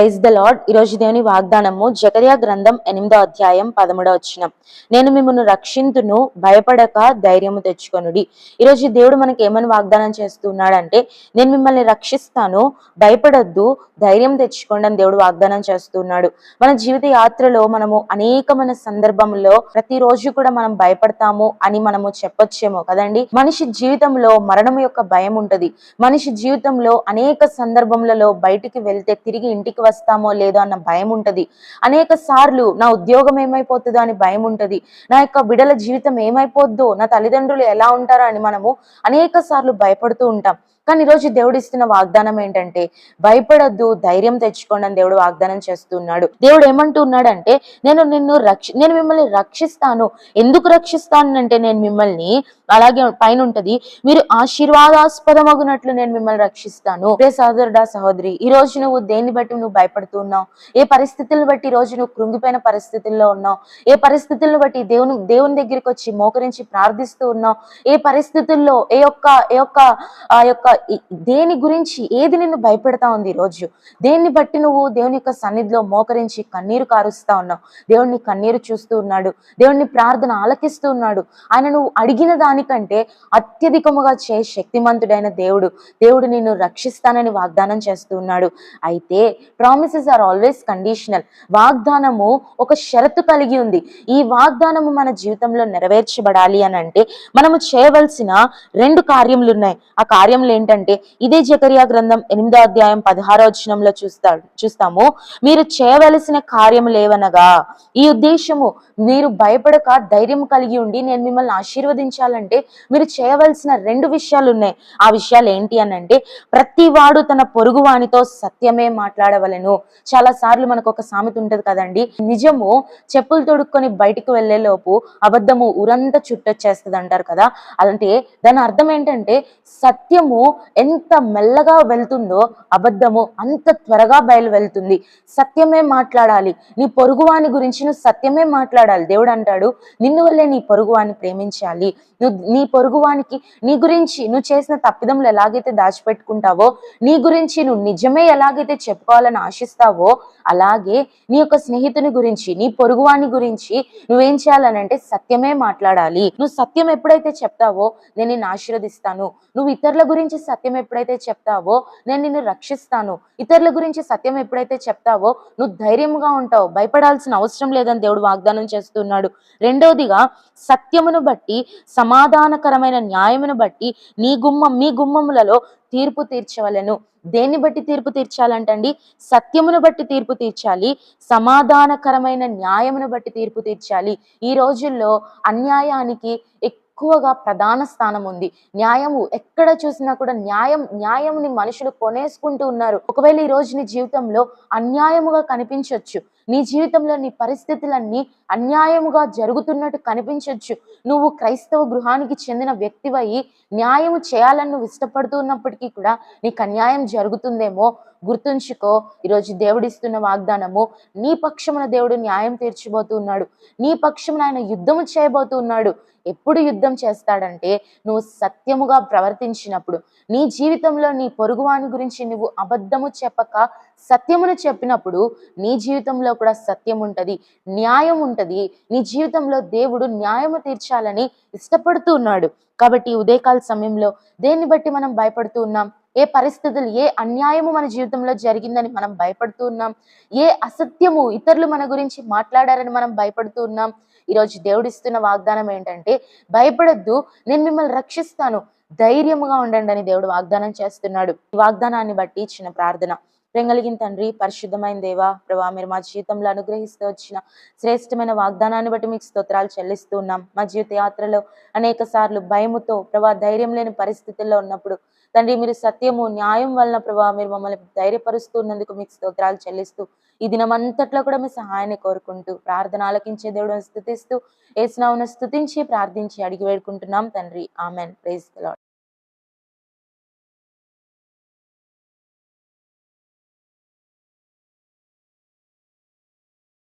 Praise the lord. ఈరోజు దేవుని వాగ్దానము జకర్యా గ్రంథం ఎనిమిదో అధ్యాయం పదమూడో వచ్చిన నేను మిమ్మల్ని రక్షింతును భయపడక ధైర్యము తెచ్చుకొనుడి. ఈరోజు దేవుడు మనకి ఏమని వాగ్దానం చేస్తున్నాడంటే నేను మిమ్మల్ని రక్షిస్తాను భయపడొద్దు ధైర్యం తెచ్చుకోండి అని దేవుడు వాగ్దానం చేస్తున్నాడు. మన జీవిత యాత్రలో మనము అనేకమైన సందర్భంలో ప్రతిరోజు కూడా మనం భయపడతాము అని మనము చెప్పొచ్చేమో కదండి. మనిషి జీవితంలో మరణం యొక్క భయం ఉంటది. మనిషి జీవితంలో అనేక సందర్భములలో బయటికి వెళ్తే తిరిగి ఇంటికి వస్తామో లేదో అన్న భయం ఉంటది. అనేక సార్లు నా ఉద్యోగం ఏమైపోతుందో అని భయం ఉంటది. నా యొక్క బిడల జీవితం ఏమైపోద్దో నా తల్లిదండ్రులు ఎలా ఉంటారో అని మనము అనేక సార్లు భయపడుతూ ఉంటాం. కానీ ఈరోజు దేవుడు ఇస్తున్న వాగ్దానం ఏంటంటే భయపడద్దు ధైర్యం తెచ్చుకోండి అని దేవుడు వాగ్దానం చేస్తున్నాడు. దేవుడు ఏమంటున్నాడంటే నేను నిన్ను రక్ష నేను మిమ్మల్ని రక్షిస్తాను. ఎందుకు రక్షిస్తాను అంటే నేను మిమ్మల్ని అలాగే పైన ఉంటది మీరు ఆశీర్వాదాస్పదమగునట్లు నేను మిమ్మల్ని రక్షిస్తాను. రే సహోదరుడా సహోదరి ఈ రోజు నువ్వు దేన్ని బట్టి నువ్వు భయపడుతున్నావు? ఏ పరిస్థితులను బట్టి ఈ రోజు నువ్వు కృంగిపోయిన పరిస్థితుల్లో ఉన్నావు? ఏ పరిస్థితులను బట్టి దేవుని దేవుని దగ్గరికి వచ్చి మోకరించి ప్రార్థిస్తూ ఉన్నావు? ఏ పరిస్థితుల్లో ఏ యొక్క ఏ యొక్క ఆ యొక్క దేని గురించి ఏది నిన్ను భయపెడతా ఉంది ఈరోజు రోజు? దేన్ని బట్టి నువ్వు దేవుని యొక్క సన్నిధిలో మోకరించి కన్నీరు కారుస్తా ఉన్నావు? దేవుడిని కన్నీరు చూస్తూ ఉన్నాడు. దేవుడిని ప్రార్థన ఆలకిస్తూ ఉన్నాడు. ఆయన నువ్వు అడిగిన దానికంటే అత్యధికముగా చే శక్తిమంతుడైన దేవుడు. దేవుడు నిన్ను రక్షిస్తానని వాగ్దానం చేస్తూ ఉన్నాడు. అయితే ప్రామిసెస్ ఆర్ ఆల్వేస్ కండిషనల్ వాగ్దానము ఒక షరతు కలిగి ఉంది. ఈ వాగ్దానము మన జీవితంలో నెరవేర్చబడాలి అని అంటే మనము చేయవలసిన రెండు కార్యములు ఉన్నాయి. ఆ కార్యములు ఏంటంటే ఇదే జకరియా గ్రంథం ఎనిమిదో అధ్యాయం పదహారో వచనంలో చూస్తా చూస్తాము. మీరు చేయవలసిన కార్యము లేవనగా ఈ ఉద్దేశము మీరు భయపడక ధైర్యం కలిగి ఉండి నేను మిమ్మల్ని ఆశీర్వదించాలంటే మీరు చేయవలసిన రెండు విషయాలు ఉన్నాయి ఆ విషయాలు ఏంటి అని అంటే ప్రతి వాడు తన పొరుగు వానితో సత్యమే మాట్లాడవలెను. చాలా సార్లు మనకు ఒక సామెత ఉంటది కదండి నిజము చెప్పులు తొడుక్కొని బయటికి వెళ్ళే లోపు అబద్ధము ఊరంతా చుట్టొచ్చేస్తుంది అంటారు కదా. అలాంటి దాని అర్థం ఏంటంటే సత్యము ఎంత మెల్లగా వెళ్తుందో అబద్ధము అంత త్వరగా బయలు వెళ్తుంది సత్యమే మాట్లాడాలి. నీ పొరుగువాని గురించి నువ్వు సత్యమే మాట్లాడాలి. దేవుడు అంటాడు నిన్ను వల్లే నీ పొరుగువాని ప్రేమించాలి. నువ్వు నీ పొరుగువానికి నీ గురించి నువ్వు చేసిన తప్పిదములు ఎలాగైతే దాచిపెట్టుకుంటావో నీ గురించి నువ్వు నిజమే ఎలాగైతే చెప్పుకోవాలని ఆశిస్తావో అలాగే నీ యొక్క స్నేహితుని గురించి నీ పొరుగువాని గురించి నువ్వేం చేయాలనంటే సత్యమే మాట్లాడాలి. నువ్వు సత్యం ఎప్పుడైతే చెప్తావో నేను నిన్ను ఆశీర్వదిస్తాను. నువ్వు ఇతరుల గురించి సత్యం ఎప్పుడైతే చెప్తావో నేను నిన్ను రక్షిస్తాను. ఇతరుల గురించి సత్యం ఎప్పుడైతే చెప్తావో నువ్వు ధైర్యంగా ఉంటావు. భయపడాల్సిన అవసరం లేదని దేవుడు వాగ్దానం చేస్తున్నాడు. రెండవదిగా సత్యమును బట్టి సమాధానకరమైన న్యాయమును బట్టి నీ గుమ్మం మీ గుమ్మములలో తీర్పు తీర్చవలెను. దేన్ని బట్టి తీర్పు తీర్చాలంటండి? సత్యమును బట్టి తీర్పు తీర్చాలి. సమాధానకరమైన న్యాయమును బట్టి తీర్పు తీర్చాలి. ఈ రోజుల్లో అన్యాయానికి ఎక్కువగా ప్రధాన స్థానం ఉంది. న్యాయము ఎక్కడ చూసినా కూడా న్యాయం న్యాయంని మనుషులు కొనేసుకుంటూ ఉన్నారు. ఒకవేళ ఈ రోజు నీ జీవితంలో అన్యాయముగా కనిపించవచ్చు నీ జీవితంలో నీ పరిస్థితులన్నీ అన్యాయముగా జరుగుతున్నట్టు కనిపించవచ్చు నువ్వు క్రైస్తవ గృహానికి చెందిన వ్యక్తివై న్యాయము చేయాలని నువ్వు ఇష్టపడుతున్నప్పటికీ కూడా నీకు అన్యాయం జరుగుతుందేమో గుర్తుంచుకో ఈరోజు దేవుడిస్తున్న వాగ్దానము నీ పక్షమున దేవుడు న్యాయం తీర్చిపోతున్నాడు నీ పక్షమున ఆయన యుద్ధము చేయబోతున్నాడు. ఎప్పుడు యుద్ధం చేస్తాడంటే నువ్వు సత్యముగా ప్రవర్తించినప్పుడు నీ జీవితంలో నీ పొరుగువాని గురించి నువ్వు అబద్ధము చెప్పక సత్యమును చెప్పినప్పుడు నీ జీవితంలో కూడా సత్యం ఉంటుంది న్యాయం ఉంటది. నీ జీవితంలో దేవుడు న్యాయము తీర్చాలని ఇష్టపడుతూ ఉన్నాడు. కాబట్టి ఉదయకాల సమయంలో దేన్ని బట్టి మనం భయపడుతూ ఉన్నాం? ఏ పరిస్థితులు ఏ అన్యాయము మన జీవితంలో జరిగిందని మనం భయపడుతూ ఉన్నాం? ఏ అసత్యము ఇతరులు మన గురించి మాట్లాడారని మనం భయపడుతూ ఉన్నాం? ఈరోజు దేవుడిస్తున్న వాగ్దానం ఏంటంటే భయపడొద్దు నేను మిమ్మల్ని రక్షిస్తాను. ధైర్యముగా ఉండండి అని దేవుడు వాగ్దానం చేస్తున్నాడు. ఈ వాగ్దానాన్ని బట్టి ఇచ్చిన ప్రార్థన. ప్రెంగలిగిన తండ్రి పరిశుద్ధమైన దేవా ప్రభా మీరు మా జీవితంలో అనుగ్రహిస్తూ వచ్చిన శ్రేష్టమైన వాగ్దానాన్ని బట్టి మీకు స్తోత్రాలు చెల్లిస్తూ ఉన్నాం. మా జీవిత యాత్రలో అనేక సార్లు భయముతో ప్రభా ధైర్యం లేని పరిస్థితుల్లో ఉన్నప్పుడు తండ్రి మీరు సత్యము న్యాయం వలన ప్రభా మీరు మమ్మల్ని ధైర్యపరుస్తున్నందుకు మీకు స్తోత్రాలు చెల్లిస్తూ ఈ దినమంతట్లో కూడా మీ సహాయాన్ని కోరుకుంటూ ప్రార్థన ఆలకించే దేవుడిని స్థుతిస్తూ ఏసునావును స్థుతించి ప్రార్థించి అడిగి వేడుకుంటున్నాం తండ్రి. ఆమెన్. Praise lord